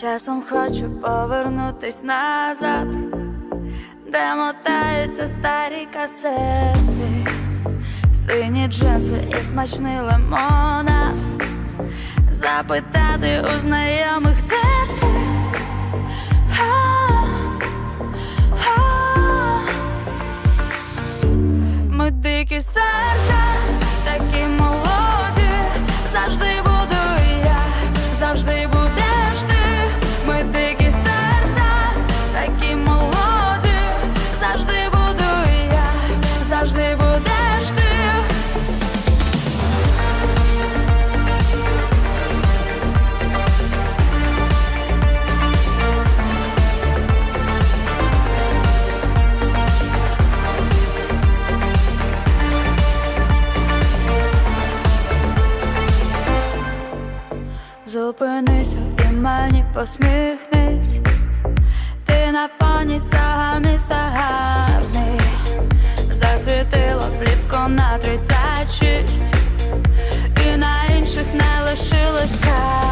Часом хочу повернутись назад, де мотаються старі касети, сині джинси і смачний лимонад, запитати у знайомих де. Ми дикі серця, Зупинися і мені посміхнись, ти на фоні цього міста гарний, засвітило плівко на 36 і на інших не лишилось кадрів.